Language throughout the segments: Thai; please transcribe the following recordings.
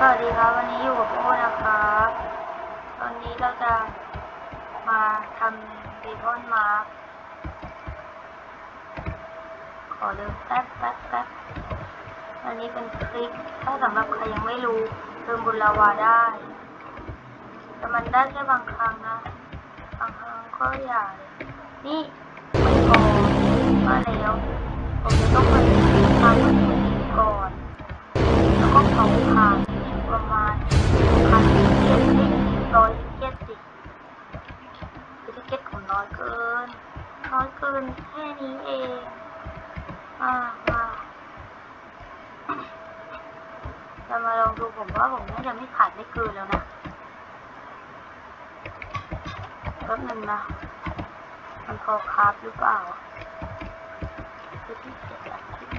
สวัสดีครับ วันนี้อยู่กับโอ้นะครับ ตอนนี้เราจะมาทำเบคอนมาขอเดิมแป๊บแป๊บแป๊บอันนี้เป็นคลิปถ้าสำหรับใครยังไม่รู้เติมบุญลาวาได้ แต่มันได้แค่บางครั้งนะ บางครั้งก็อย่านี่ไม่พอมาแล้วผมจะต้องไป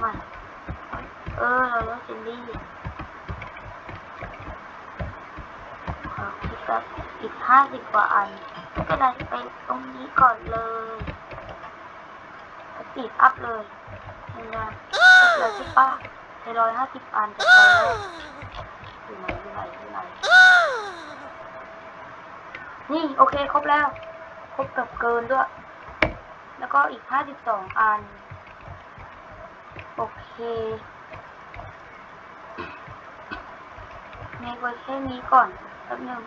จ็ดอะคิดใหม่เออเราเลือกเจลลี่ขอคิดแบบอีกห้าสิบกว่าอันไม่เป็นไรไปตรงนี้ก่อนเลยตีดอัพเลยเห็นไหมเลยใช่ปะในร้อยห้าสิบอันจะไปแล้วอยู่ไหนอยู่ไหนอยู่ไหนนี่โอเคครบแล้ว ครบเกับเกินด้วย แล้วก็อีกห้าสิบสองอัน โอเคเมคไว้แค่นี้ก่อนแป๊บหนึง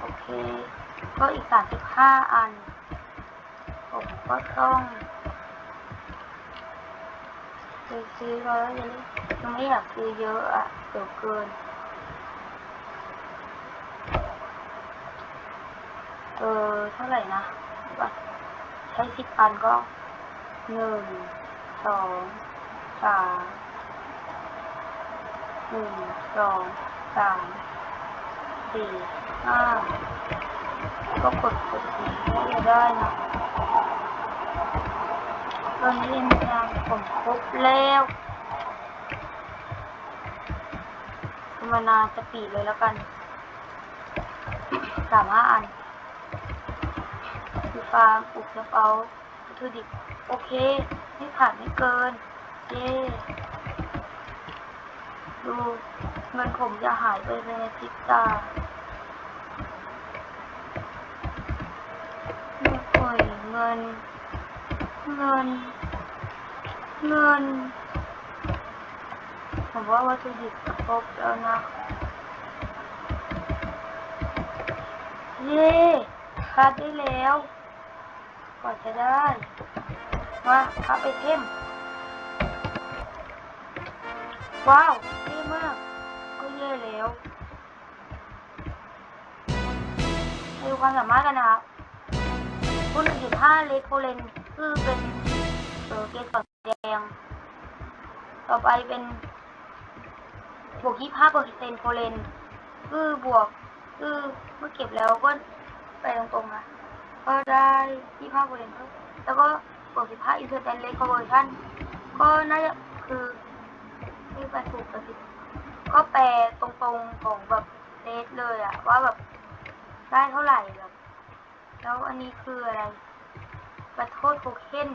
โอเค ก็อีกสามสิบห้าอัน ผมก็ต้องไปซื้อแล้วยังยังไม่อยากซื้อเยอะอะเดี๋ยวเกิน เออเท่าไหร่นะ ใช้สิบอันก็ หนึ่งสองสามหนึ่งสองสามสี่ห้าก็กดกดสีก็ได้นะตอนนี้เอ็นยางผมครบแล้วคุณมานาจะปีเลยแล้วกันสามห้าอันคือฟาร์มปลูกกระเป๋าวัตถุดิบ โอเค ไม่ขาดไม่เกิน เย้ดูเงินผมจะหายไปในพริบตาไม่ปล่อยเงิน เงิน เงิน ผมว่าวัตถุดิบครบแล้วนะ เย้คัดได้แล้วกว่าจะได้ มาคับไอเทม ว้าวเท่มาก ก็เย่แล้วไปดูความสามารถกันนะครับคุณหนึ่งจุดห้าเลโคเลนคือเป็นเออเกสรแดง ต่อไปเป็น บวกยี่ห้าเปอร์เซ็นต์โคเลนคือบวกคือเมื่อเก็บแล้วก็ไปตรงๆนะก็ได้ยี่ห้าเปอร์เซ็นต์แล้วก็ บวกสิบห้าอินเทอร์เน็ตเลคอเวอร์ชันก็น่าจะคือไม่ไปถูกกันสิก็แปลตรงๆของแบบเลสเลยอะว่าแบบได้เท่าไหร่แบบแล้วอันนี้คืออะไรประโทษโทเค็น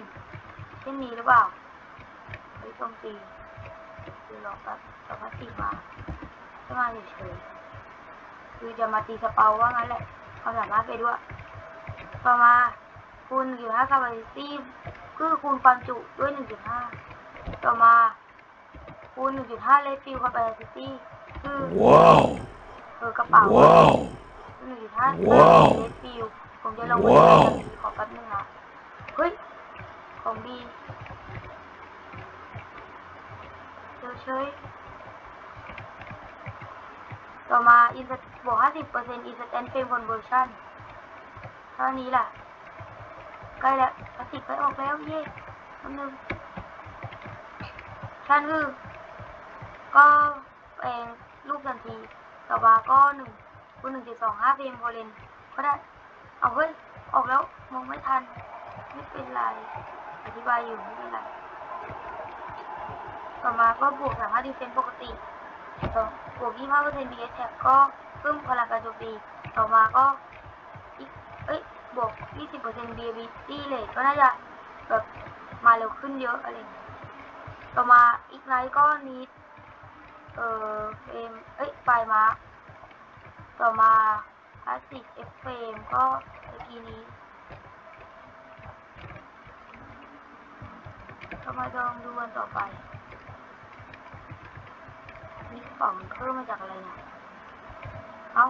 เช่นนี้หรือเปล่าเฮ้ยโจมตีคือหรอกแบบรอพัสติมาจะมาเฉยๆคือจะมาตีสเปาว่างั้นแหละความสามารถไปด้วยต่อมา คูณ1.5 capacity คือคูณความจุด้วย 1.5 ต่อมาคูณ 1.5 refill capacity คือ Wow! เออกระเป๋า Wow! 1.5ว้าว refill ผมจะลงไปว้าวดูขอแป๊บนึงนะเฮ้ยของดีเดี๋ยวเฉยต่อมา instant บวก50% instant frame conversion เท่านี้แหละ ใกล้แล้วพลาสติกใกล้ออกแล้วเย่อันนึงชั้นคือก็เองลูกทันทีต่อมาก็หนึ่งคูณหนึ่งจุดสองห้าเฟรมพอเลนก็ได้ เอาเฮ้ย ออกแล้วมองไม่ทัน ไม่เป็นไร อธิบายอยู่ไม่เป็นไร ต่อมาก็บวกสามารถดีเฟนปกติต่อบวกยี่ห้าเปอร์เซ็นต์บีเอสแท็กก็เพิ่มพลังการโจมตีต่อมาก็อีกเอ้ย บวก 20% BABT เลยก็น่าจะแบบมาเร็วขึ้นเยอะอะไรเงี้ยต่อมาอีกไนท์ก็นิดเออเฟรมเอ้ยไฟมาร์คต่อมาพลาสติกเอฟเฟรมก็เมื่อกี้นี้เรามาลองดูกันต่อไปนี่กล่องเพิ่มมาจากอะไรเนี่ย เอ้า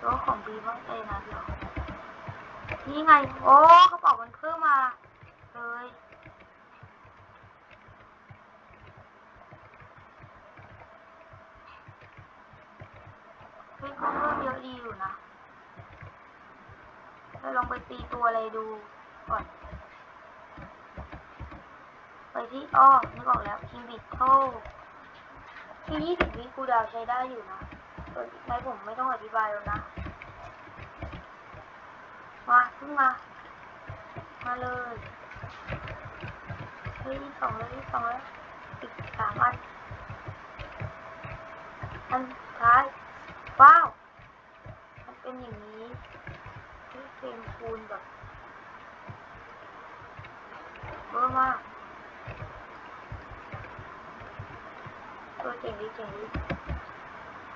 ตัวของบีว่าเอ้นะเดี๋ยวนี่ไง โอ้กระเป๋ามันเพิ่มมา เลยเฮ้ยก็เพิ่มเยอะดีอยู่นะเราลองไปตีตัวอะไรดูก่อนไปที่อ้อนึกออกแล้วคิงบิทโทที่ยี่สิบวิกูดาวใช้ได้อยู่นะ นอีกไหนผมไม่ต้องอธิบายแล้วนะ มาขึ้นมา มาเลยเฮ้ยสองเลยสองแล้วอีกสามอัน อันสุดท้าย ว้าว มันเป็นอย่างนี้ที่เกมคูณแบบเบอร์มากตัวเจ๋งดีเจ๋งดี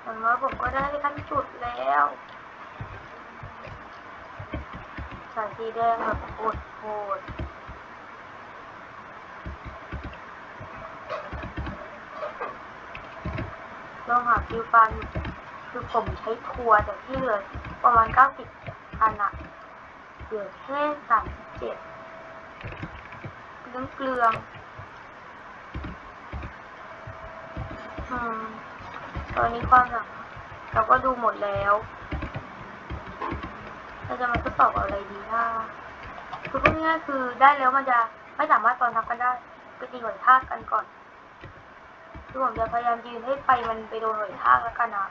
เหมือนว่าผมก็ได้ขั้นสุดแล้วสายสีแดงแบบโหดโหดลองหาคิวฟันคือผมใช้ทัวร์แต่ที่เหลือประมาณเก้าสิบพันอะเหลือแค่สามสิบเจ็ดเรื่องเกลืองอืม ตอนนี้ความสามารถเราก็ดูหมดแล้ว เราจะมาทดสอบอะไรดีนะคือพูดง่ายคือได้แล้วมันจะไม่สามารถตอนทับกันได้ไปตีหน่วยทากกันก่อนคือผมจะพยายามยืนให้ไฟมันไปโดนหน่วยทากแล้วกันนะ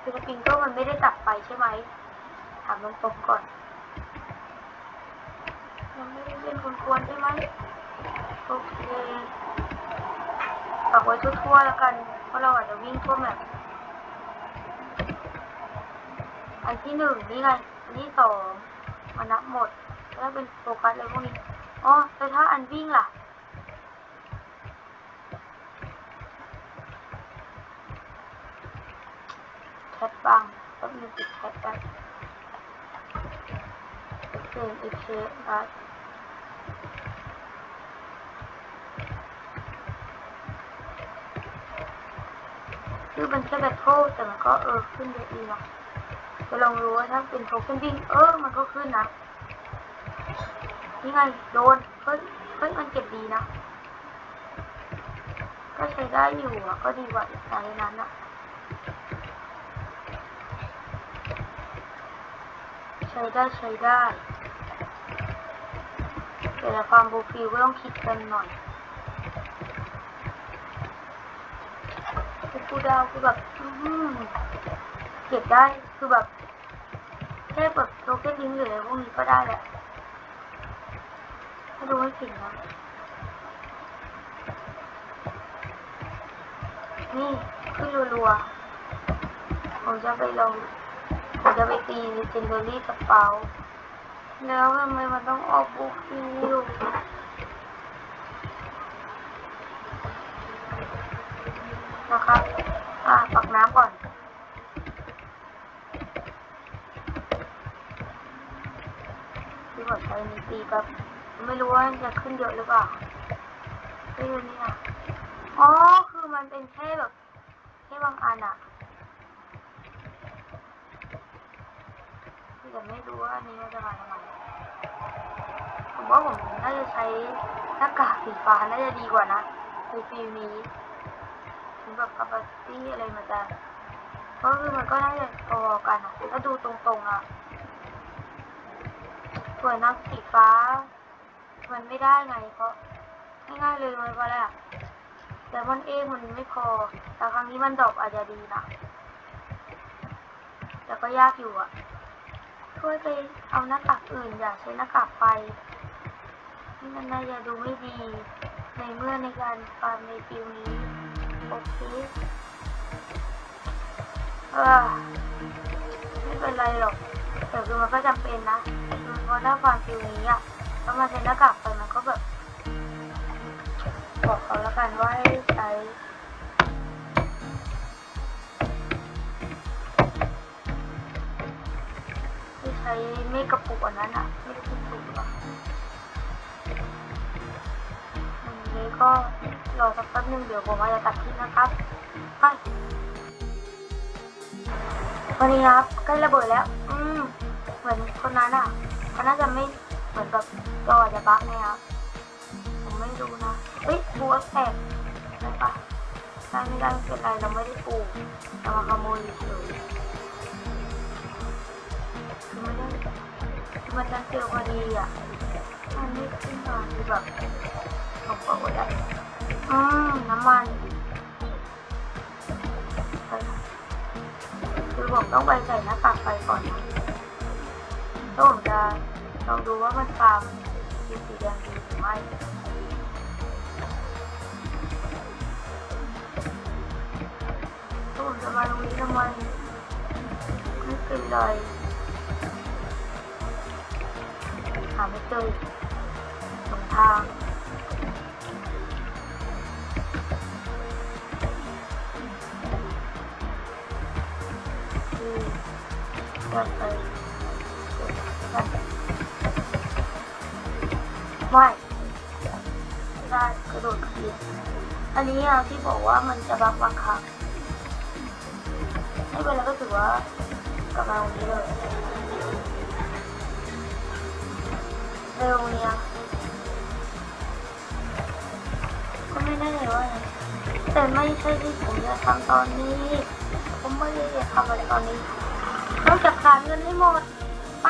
คือสปริงเกอร์มันไม่ได้จับไปใช่ไหมถามตรงๆก่อนมันไม่ได้เล่นกวนๆใช่ไหมโอเคฝากไว้ทั่วๆแล้วกัน ราะเราอาจจะวิ่งทั่วแมปอันที่หนึ่งนี่ไง อันที่สองมานับหมด แล้วเป็นโฟกัสอะไรพวกนี้ อ๋อแต่ถ้าอันวิ่งล่ะ แคทบ้างต้องมีติดแคทแบบเซนอีเคนะ คือมันแค่แบทเทิลแต่มันก็เออขึ้นเยอะดีนะจะลองรู้ว่าถ้าเป็นโทเค็นวิ่งเออมันก็ขึ้นนะนี่ไงโดนเฮ้ยเฮ้ยมันเก็บดีนะ ก็ใช้ได้อยู่อะก็ดีกว่าอีกไซส์นั้นอะใช้ได้ใช้ได้แต่ความโปรฟิลก็ต้องคิดกันหน่อย กูดาวคือแบบเก็บได้คือแบบแค่แบบโลเกนลิงหรืออะไรพวกนี้ก็ได้แหละถ้าดูไม่ผิดนะนี่ขึ้นรัวๆผมจะไปลองผมจะไปตีเจนเดอรี่กระเป๋าแล้วทำไมมันต้องออกบุกฟิว นะครับ อะปักน้ำก่อนที่หัวใจมีตีแบบไม่รู้ว่าจะขึ้นเยอะหรือเปล่าไปดูนี่นะอ๋อ คือมันเป็นแค่แบบแค่บางอันอะแต่ไม่รู้ว่าอันนี้มันจะมาทำไมผมว่าผมน่าจะใช้หน้ากากสีฟ้าน่าจะดีกว่านะในฟิลนี้ ถึงแบบ capacity อะไรมันจะก็คือมันก็น่าจะพอกันอะถ้าดูตรงๆอะส่วนนักสีฟ้า มันไม่ได้ไงเพราะง่ายๆเลยมันว่าแหละแต่มันเองมันไม่พอ แต่ครั้งนี้มันดอปอาจจะดีนะแต่ก็ยากอยู่อะช่วยไปเอาหน้ากากอื่นอย่าใช้หน้ากากไฟนี่มันน่าจะดูไม่ดี ในเมื่อในการฟาร์มในฟิวนี้ โอเคไม่เป็นไรหรอกแต่คือมันก็จำเป็นนะคือเพราะถ้าฟาร์มฟิวนี้อะถ้ามันใช้หน้ากากไปมันก็แบบ บอกเขาแล้วกันว่าให้ใช้ให้ใช้ไม่กระปุกอันนั้นอะไม่กระปุกหรอกอันนี้ก็ รอสักแป๊บนึงเดี๋ยวผมอาจจะตัดคลิปนะครับไปวันนี้ครับใกล้ระเบิดแล้ว อืมเหมือนคนนั้นอะเขาน่าจะไม่เหมือนแบบจอจะบั๊กไงครับผมไม่รู้นะเฮ้ยบัวแตกใช่ปะใช่ไม่ได้ไม่เป็นไรเราไม่ได้ปลูกเรามาขโมยเฉยคือไม่ได้คือมันจะเจอพอดีอะมันไม่ขึ้นมาคือแบบผมก็อดแล้ อืมน้ำมันคือผมต้องไปใส่หน้ากากไฟก่อนนะแล้วผมจะลองดูว่ามันฟาร์มเป็นสีแดงดีหรือไม่ผมจะมาตรงนี้ทำไมไม่เป็นไรหาไม่เจอหลงทาง คือจะไปไม่ได้กระโดดเขียนอันนี้อะที่บอกว่ามันจะบักบางครั้งไม่เป็นไรก็ถือว่ากลับมาตรงนี้เลยเร็วเนี้ยก็ไม่ได้เลยว่าแต่ไม่ใช่ที่ผมจะทำตอนนี้ ไม่ได้จะทำอะไรตอนนี้นองจัดการเงินให้หมด ไป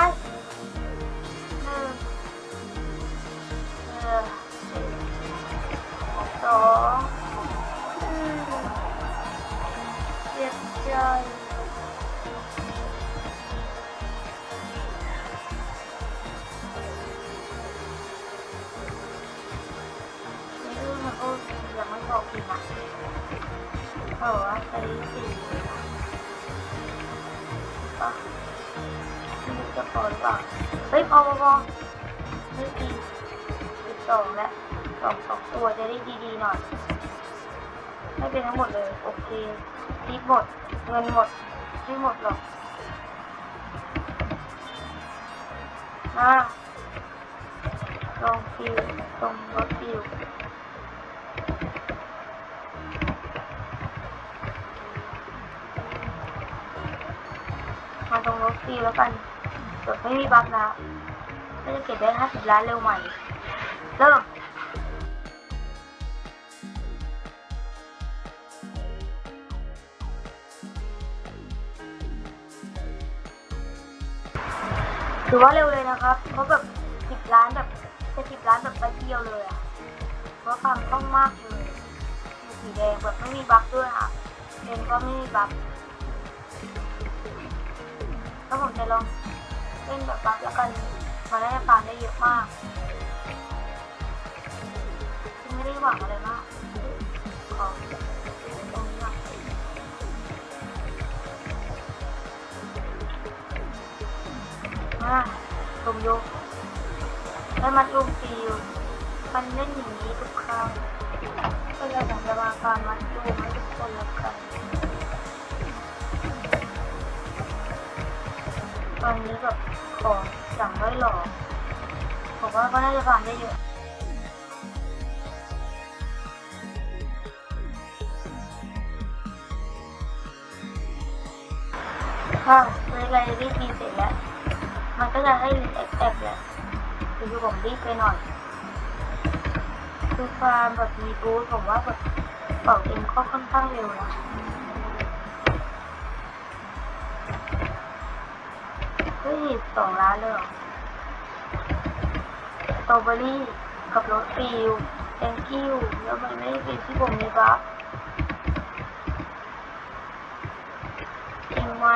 สองแล้วสองสองตัวจะได้ดีๆหน่อย ไม่เป็นทั้งหมดเลย โอเคทิปหมด เงินหมด ไม่หมดหรอกมาลองฟิวตรงรถฟิวมาตรงรถฟรีแล้วกันเกิดไม่มีบัฟนะก็จะเก็บได้ห้าสิบล้านเร็วใหม่ เริ่มถือว่าเร็วเลยนะครับเพราะแบบสิบล้านแบบจะสิบล้านแบบไปเที่ยวเลยอะเพราะความคล่องมากเลยมีสีแดงแบบไม่มีบัฟด้วยค่ะเลนก็ไม่มีบัฟถ้าผมจะลองเล่นแบบบัฟแล้วกันมาได้ฟาร์มได้เยอะมาก ไม่ได้หวังอะไรมากขอตรงนี้ก่อนมาลมโยกได้มัดลมฟิวมันเล่นอย่างนี้ทุกครั้งก็เลยผมจะมาฟารมมัดลมให้ทุกคนแล้วกันตอนนี้แบบของสั่งไว้หรอกผมว่าก็น่าจะผ่านได้เยอะ ค่ะในไลบรารีทีเสร็จแล้ว มันก็จะให้ลิงก์แอคแอปแหละคือผมรีบไปหน่อย คือฟาร์มแบบมีบูธผมว่าแบบเป่าเองก็ค่อนข้างเร็วนะเฮ้ยสองล้านเลยเหรอสตรอเบอรี่กับรสฟิล thank you แล้วมันไม่ได้เป็นที่ผมมีบัฟจริงไหม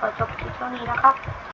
ขอจบคลิปเท่านี้นะครับ